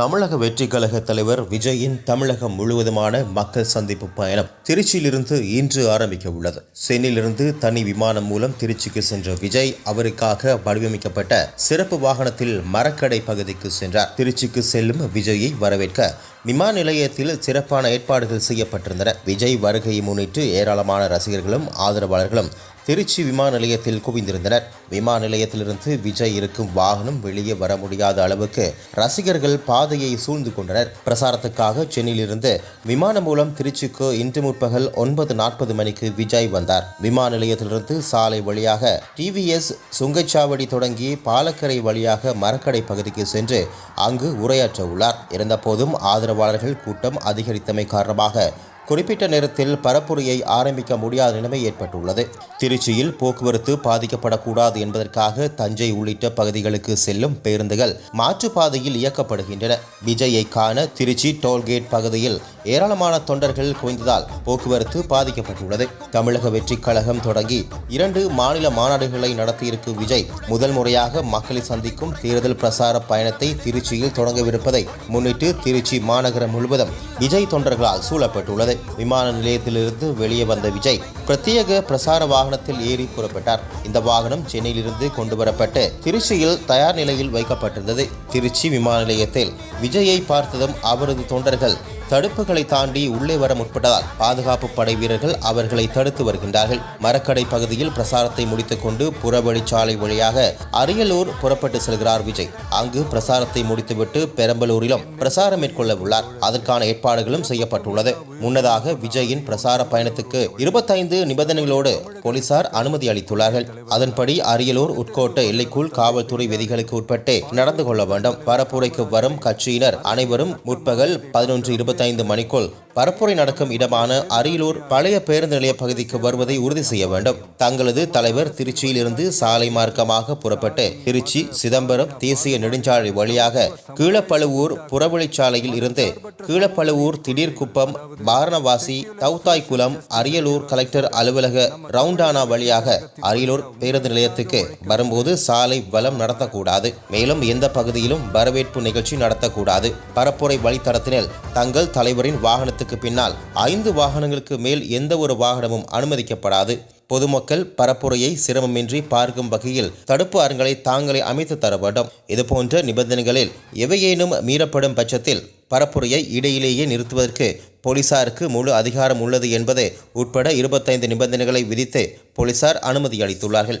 தமிழக வெற்றிக் கழக தலைவர் விஜயின் தமிழகம் முழுவதுமான மக்கள் சந்திப்பு பயணம் திருச்சியிலிருந்து இன்று ஆரம்பிக்க உள்ளது. சென்னையிலிருந்து தனி விமானம் மூலம் திருச்சிக்கு சென்ற விஜய் அவருக்காக வடிவமைக்கப்பட்ட சிறப்பு வாகனத்தில் மரக்கடை பகுதிக்கு சென்றார். திருச்சிக்கு செல்லும் விஜயை வரவேற்க விமான நிலையத்தில் சிறப்பான ஏற்பாடுகள் செய்யப்பட்டிருந்தன. விஜய் வருகையை முன்னிட்டு ஏராளமான ரசிகர்களும் ஆதரவாளர்களும் திருச்சி விமான நிலையத்தில் குவிந்திருந்தனர். விமான நிலையத்திலிருந்து விஜய் இருக்கும் வாகனம் வெளியே வர முடியாத அளவுக்கு ரசிகர்கள் பாதையை சூழ்ந்து கொண்டனர். பிரசாரத்துக்காக சென்னையிலிருந்து விமானம் மூலம் திருச்சிக்கு இன்று முற்பகல் ஒன்பது நாற்பது மணிக்கு விஜய் வந்தார். விமான நிலையத்திலிருந்து சாலை வழியாக டிவிஎஸ் சுங்கச்சாவடி தொடங்கி பாலக்கரை வழியாக மரக்கடை பகுதிக்கு சென்று அங்கு உரையாற்ற உள்ளார் இருந்தபோதும் ஆதரவாளர்கள் கூட்டம் அதிகரித்தமை காரணமாக குறிப்பிட்ட நேரத்தில் பரப்புரையை ஆரம்பிக்க முடியாத நிலைமை ஏற்பட்டுள்ளது. திருச்சியில் போக்குவரத்து பாதிக்கப்படக்கூடாது என்பதற்காக தஞ்சை உள்ளிட்ட பகுதிகளுக்கு செல்லும் பேருந்துகள் மாற்றுப்பாதையில் இயக்கப்படுகின்றன. விஜயை காண திருச்சி டோல்கேட் பகுதியில் ஏராளமான தொண்டர்கள் குவிந்ததால் போக்குவரத்து பாதிக்கப்பட்டுள்ளது. தமிழக வெற்றிக் கழகம் தொடங்கி இரண்டு மாநில மாநாடுகளை நடத்தியிருக்கும் விஜய். முதல் முறையாக மக்களை சந்திக்கும் தேர்தல் பிரசார பயணத்தை திருச்சியில் தொடங்கவிருப்பதை முன்னிட்டு திருச்சி மாநகரம் முழுவதும் விஜய் தொண்டர்களால் சூழப்பட்டுள்ளது. விமான நிலையத்திலிருந்து வெளியே வந்த விஜய் பிரத்யேக பிரசார வாகனத்தில் ஏறி புறப்பட்டார். இந்த வாகனம் சென்னையிலிருந்து கொண்டு வரப்பட்டு திருச்சியில் தயார் நிலையில் வைக்கப்பட்டிருந்தது. திருச்சி விமான நிலையத்தில் விஜயை பார்த்ததும் அவரது தொண்டர்கள் தடுப்புகளை தாண்டி உள்ளே வர முற்பட்டதால் பாதுகாப்பு படை வீரர்கள் அவர்களை தடுத்து வருகின்றார்கள். மரக்கடை பகுதியில் பிரசாரத்தை முடித்துக்கொண்டு புறவழிச்சாலை வழியாக அரியலூர் புறப்பட்டு செல்கிறார் விஜய். அங்கு பிரசாரத்தை முடித்துவிட்டு பெரம்பலூரிலும் பிரசாரம் மேற்கொள்ள உள்ளார். அதற்கான ஏற்பாடுகளும் செய்யப்பட்டுள்ளது. முன்னதாக விஜயின் பிரசார பயணத்துக்கு இருபத்தைந்து நிபந்தனைகளோடு போலீசார் அனுமதி அளித்துள்ளார்கள். அதன்படி அரியலூர் உட்கோட்ட எல்லைக்குள் காவல்துறை விதிகளுக்கு உட்பட்டே நடந்து கொள்ள வேண்டும். பரப்புரைக்கு வரும் கட்சியினர் அனைவரும் முற்பகல் பதினொன்று இருபத்தி இருபத்தைந்து மணிக்குள் பரப்புரை நடக்கும் இடமான அரியலூர் பழைய பேருந்து நிலைய பகுதிக்கு வருவதை உறுதி செய்ய வேண்டும். தங்களது தலைவர் திருச்சியில் இருந்து சாலை மார்க்கமாக புறப்பட்டு திருச்சி சிதம்பரம் தேசிய நெடுஞ்சாலை வழியாக கீழப்பழுவூர் புறவழிச்சாலையில் இருந்து கீழப்பழுவூர் திடீர்குப்பம் பாரணவாசி தௌத்தாய்குளம் அரியலூர் கலெக்டர் அலுவலக ரவுண்டானா வழியாக அரியலூர் பேருந்து நிலையத்துக்கு வரும்போது சாலை வலம் நடத்தக்கூடாது. மேலும் எந்த பகுதியிலும் வரவேற்பு நிகழ்ச்சி நடத்தக்கூடாது. பரப்புரை வழித்தடத்தினில் தங்கள் தலைவரின் வாகனத்துக்கு பின்னால் ஐந்து வாகனங்களுக்கு மேல் எந்த ஒரு வாகனமும் அனுமதிக்கப்படாது. பொதுமக்கள் பரப்புரையை சிரமமின்றி பார்க்கும் வகையில் தடுப்பு அரங்களை தாங்களே அமைத்து தர வேண்டும். இதுபோன்ற நிபந்தனைகளில் எவையேனும் மீறப்படும் பட்சத்தில் பரப்புரையை இடையிலேயே நிறுத்துவதற்கு போலீசாருக்கு முழு அதிகாரம் உள்ளது என்பது உட்பட இருபத்தைந்து நிபந்தனைகளை விதித்து போலீசார் அனுமதி அளித்துள்ளார்கள்.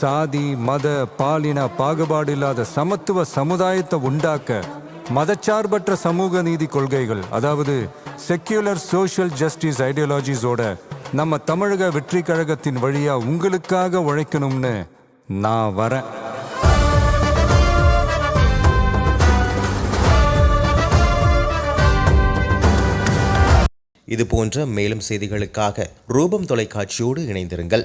சாதி மத பாலின பாகுபாடு இல்லாத சமத்துவ சமுதாயத்தை உண்டாக்க மதச்சார்பற்ற சமூக நீதி கொள்கைகள் அதாவது செக்யூலர் சோஷியல் ஜஸ்டிஸ் ஐடியாலஜிஸோட நம்ம தமிழக வெற்றி கழகத்தின் வழியா உங்களுக்காக உழைக்கணும்னு நான் வரேன். இது போன்ற மேலும் செய்திகளுக்காக ரூபம் தொலைக்காட்சியோடு இணைந்திருங்கள்.